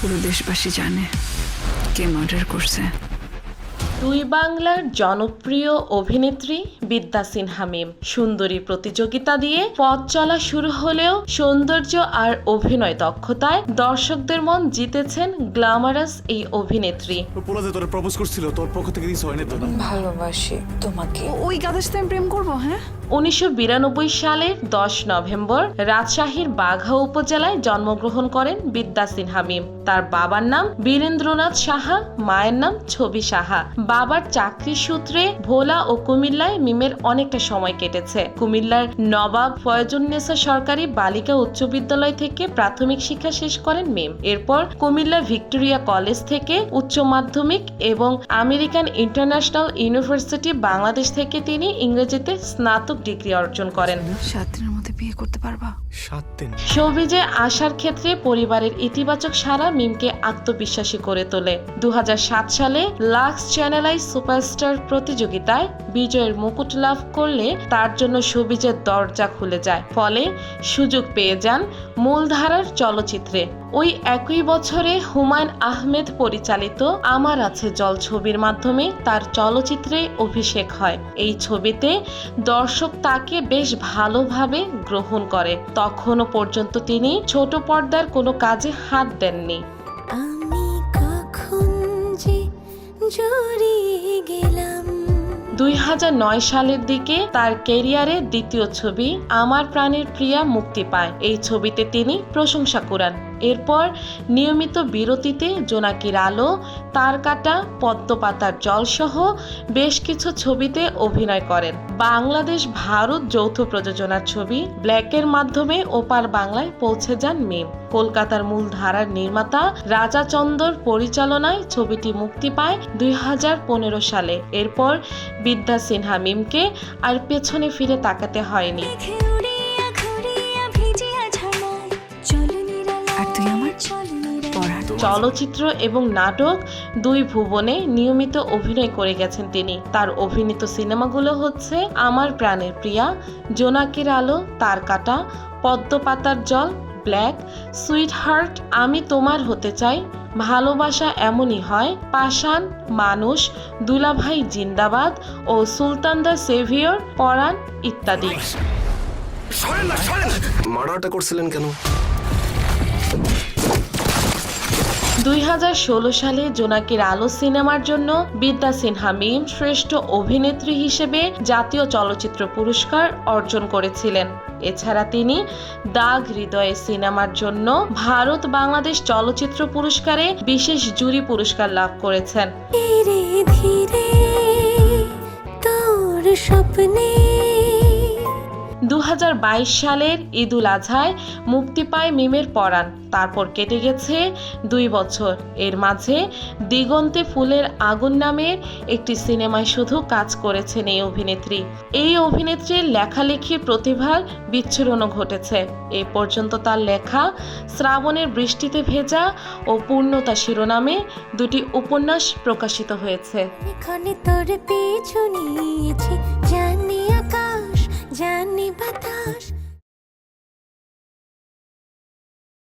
পুরো দেশবাসী জানে কে মার্ডার করছে। দুই বাংলার জনপ্রিয় অভিনেত্রী বিদ্যা সিনহা মিম। সুন্দরী প্রতিযোগিতা দিয়ে পথ চলা শুরু হলেও সৌন্দর্য আর অভিনয় দক্ষতায় দর্শকদের মন জিতেছেন গ্ল্যামারাস এই অভিনেত্রী। তোরে প্রপোজ করছিল তোর পক্ষ থেকে দিস হয়নি তো ভালোবাসি তোমাকে। ওই গাদার সাথে আমি প্রেম করব হ্যাঁ? উনিশশো বিরানব্বই সালের দশ নভেম্বর রাজশাহীর বাঘা উপজেলায় জন্মগ্রহণ করেন বিদ্যা সিনহা মিম। তার বাবার নাম বীরেন্দ্রনাথ সাহা, মায়ের নাম ছবি সাহা। বাবার চাকরির সূত্রে ভোলা ও কুমিল্লায় মিমের অনেকটা সময় কেটেছে। কুমিল্লার নবাব ফয়জুন্নেসা সরকারি বালিকা উচ্চ বিদ্যালয় থেকে প্রাথমিক শিক্ষা শেষ করেন মিম। এরপর কুমিল্লা ভিক্টোরিয়া কলেজ থেকে উচ্চ মাধ্যমিক এবং আমেরিকান ইন্টারন্যাশনাল ইউনিভার্সিটি বাংলাদেশ থেকে তিনি ইংরেজিতে স্নাতক ডিগ্রি অর্জন করেন। সাত দিনের মধ্যে বিয়ে করতে পারবা? সাত দিন। শোবিজে আসার ক্ষেত্রে পরিবারের ইতিবাচক সারা মিমকে আত্মবিশ্বাসী করে তোলে। দু হাজার সাত সালে লাক্স চ্যানেলাই সুপারস্টার প্রতিযোগিতায় বিজয়ের মুকুট লাভ করলে তার জন্য শোবিজের দরজা খুলে যায়। ফলে সুযোগ পেয়ে যান মূলধারার চলচ্চিত্রে। ওই একই বছরে হুমায়ুন আহমেদ পরিচালিত আমার আছে জল ছবির মাধ্যমে তার চলচ্চিত্রে অভিষেক হয়। এই ছবিতে দর্শক তাকে বেশ ভালোভাবে গ্রহণ করে। তখনও পর্যন্ত তিনি ছোট পর্দার কোনো কাজে হাত দেননি। জড়িয়ে গেলাম দুই হাজার নয় সালের দিকে তার কেরিয়ারের দ্বিতীয় ছবি আমার প্রাণের প্রিয়া মুক্তি পায়। এই ছবিতে তিনি প্রশংসা কুড়ান এরপর নিয়মিত বিরতিতে জোনাকির আলো, তার কাটা, পদ্মপাতার জলসহ বেশ কিছু ছবিতে অভিনয় করেন। বাংলাদেশ, ভারত যৌথ প্রযোজনার ছবি ব্ল্যাকের মাধ্যমে ওপার বাংলায় পৌঁছে যান মিম। কলকাতার মূল ধারার নির্মাতা রাজা চন্দর পরিচালনায় ছবিটি মুক্তি পায় দুই হাজার পনেরো সালে। এরপর বিদ্যা সিনহা মিমকে আর পেছনে ফিরে তাকাতে হয়নি। চলচ্চিত্র এবং নাটক দুই ভুবনে নিয়মিত অভিনয় করে গেছেন তিনি। তার অভিনীত সিনেমাগুলো হচ্ছে আমার প্রাণের প্রিয়া, জোনাকির আলো, তার কাটা, পদ্মপাতার জল, ব্ল্যাক সুইট হার্ট আমি তোমার হতে চাই, ভালোবাসা এমনই হয়, পাষাণ, মানুষ, দুলাভাই জিন্দাবাদ ও সুলতান দ্য সেভিয়র, পরাণ ইত্যাদি। মার্ডারটা করছিলেন কেন? দুই হাজার ষোলো সালে জোনাকির আলো সিনেমার জন্য বিদ্যা সিনহা মিম শ্রেষ্ঠ অভিনেত্রী হিসেবে জাতীয় চলচ্চিত্র পুরস্কার অর্জন করেছিলেন। এছাড়া তিনি দাগ হৃদয়ে সিনেমার জন্য ভারত বাংলাদেশ চলচ্চিত্র পুরস্কারে বিশেষ জুরি পুরস্কার লাভ করেছেন। ধীরে ধীরে তোর স্বপ্নে দু হাজার বাইশ সালের ঈদুল আজহায় মুক্তি পায় মিমের পরাণ। তারপর কেটে গেছে দুই বছর। এর মাঝে দিগন্তে ফুলের আগুন নামের একটি সিনেমায় শুধু কাজ করেছেন এই অভিনেত্রী। এই অভিনেত্রীর লেখালেখির প্রতিভার বিচ্ছুরণও ঘটেছে। এ পর্যন্ত তার লেখা শ্রাবণের বৃষ্টিতে ভেজা ও পূর্ণতা শিরোনামে দুটি উপন্যাস প্রকাশিত হয়েছে।